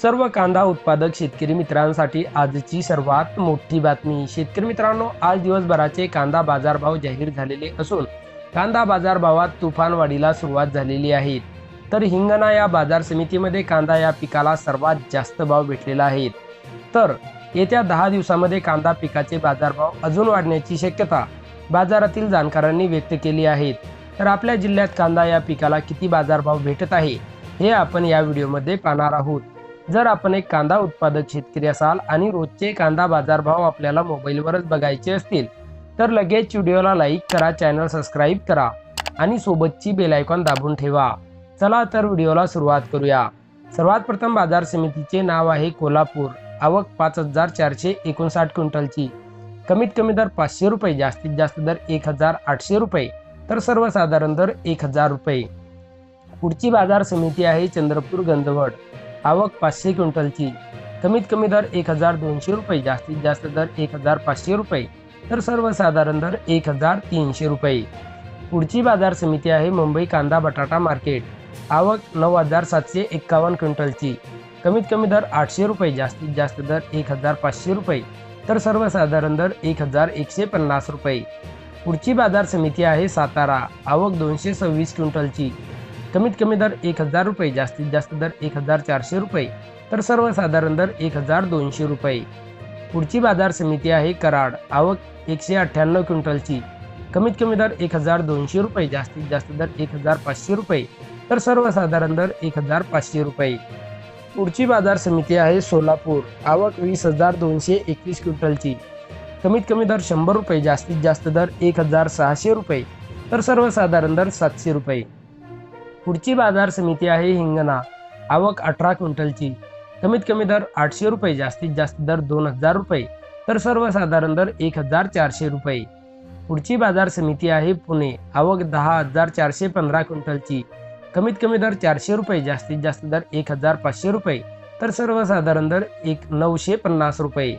सर्व कांदा उत्पादक शेतकरी मित्रांसाठी आजची सर्वात मोठी बातमी. शेतकरी मित्रांनो आज दिवसभराचे कांदा बाजारभाव जाहीर झालेले असून कांदा बाजारभावात तुफानवाढीला सुरुवात झालेली आहे. तर हिंगणा या बाजार समितीमध्ये कांदा या पिकाला सर्वात जास्त भाव भेटलेला आहे. तर येत्या दहा दिवसामध्ये कांदा पिकाचे बाजारभाव अजून वाढण्याची शक्यता बाजारातील जाणकारांनी व्यक्त केली आहे. तर आपल्या जिल्ह्यात कांदा या पिकाला किती बाजारभाव भेटत आहे हे आपण या व्हिडिओमध्ये पाहणार आहोत. जर आपण एक कांदा उत्पादक शेतकरी असाल आणि रोजचे कांदा बाजारभाव आपल्याला मोबाईलवरच बघायचे असतील तर लगेच व्हिडिओला लाईक करा चॅनल सबस्क्राईब करा आणि सोबतची बेल आयकॉन दाबून ठेवा. चला तर व्हिडिओला सुरुवात करूया. सर्वात प्रथम बाजार समितीचे नाव आहे कोल्हापूर. आवक पाच हजार चारशे एकोणसाठ क्विंटलची. कमीत कमी दर पाचशे रुपये जास्तीत जास्त दर एक हजार आठशे रुपये तर सर्वसाधारण दर एक हजार रुपये. पुढची बाजार समिती आहे चंद्रपूर गंधवड. आवक पाचशे क्विंटलची. कमीत कमी दर एक हजार दोनशे रुपये जास्तीत जास्त दर एक हजार पाचशे रुपये तर सर्वसाधारण दर एक हजार तीनशे रुपये. पुढची बाजार समिती आहे मुंबई कांदा बटाटा मार्केट. आवक नऊ हजार सातशे एक्कावन्न क्विंटलची. कमीत कमी दर आठशे रुपये जास्तीत जास्त दर एक हजार पाचशे रुपये तर सर्वसाधारण दर एक हजार एकशे पन्नास रुपये. पुढची बाजार समिती आहे सातारा. आवक दोनशे सव्वीस क्विंटलची. कमीत कमी दर एक हजार रुपये जास्तीत जास्त दर एक हजार चारशे रुपये तर सर्वसाधारण दर एक हजार दोनशे रुपये. पुढची बाजार समिती आहे कराड. आवक एकशे अठ्ठ्याण्णव क्विंटलची. कमीत कमी दर एक हजार दोनशे रुपये जास्तीत जास्त दर एक हजार पाचशे रुपये तर सर्वसाधारण दर एक हजार पाचशे रुपये. पुढची बाजार समिती आहे सोलापूर. आवक वीस हजार दोनशे एकवीस क्विंटलची. कमीत कमी दर शंभर रुपये जास्तीत जास्त दर एक हजार सहाशे रुपये तर सर्वसाधारण दर सातशे रुपये. पुढची बाजार समिती आहे हिंगणा. आवक अठरा क्विंटलची. कमीत कमी दर आठशे रुपये जास्तीत जास्त दर दोन हजार रुपये तर सर्वसाधारण दर एक हजार चारशे रुपये. पुढची बाजार समिती आहे पुणे. आवक दहा हजार चारशे पंधरा क्विंटलची. कमीत कमी दर चारशे रुपये जास्तीत जास्त दर एक हजार पाचशे रुपये तर सर्वसाधारण दर एक नऊशे पन्नास रुपये.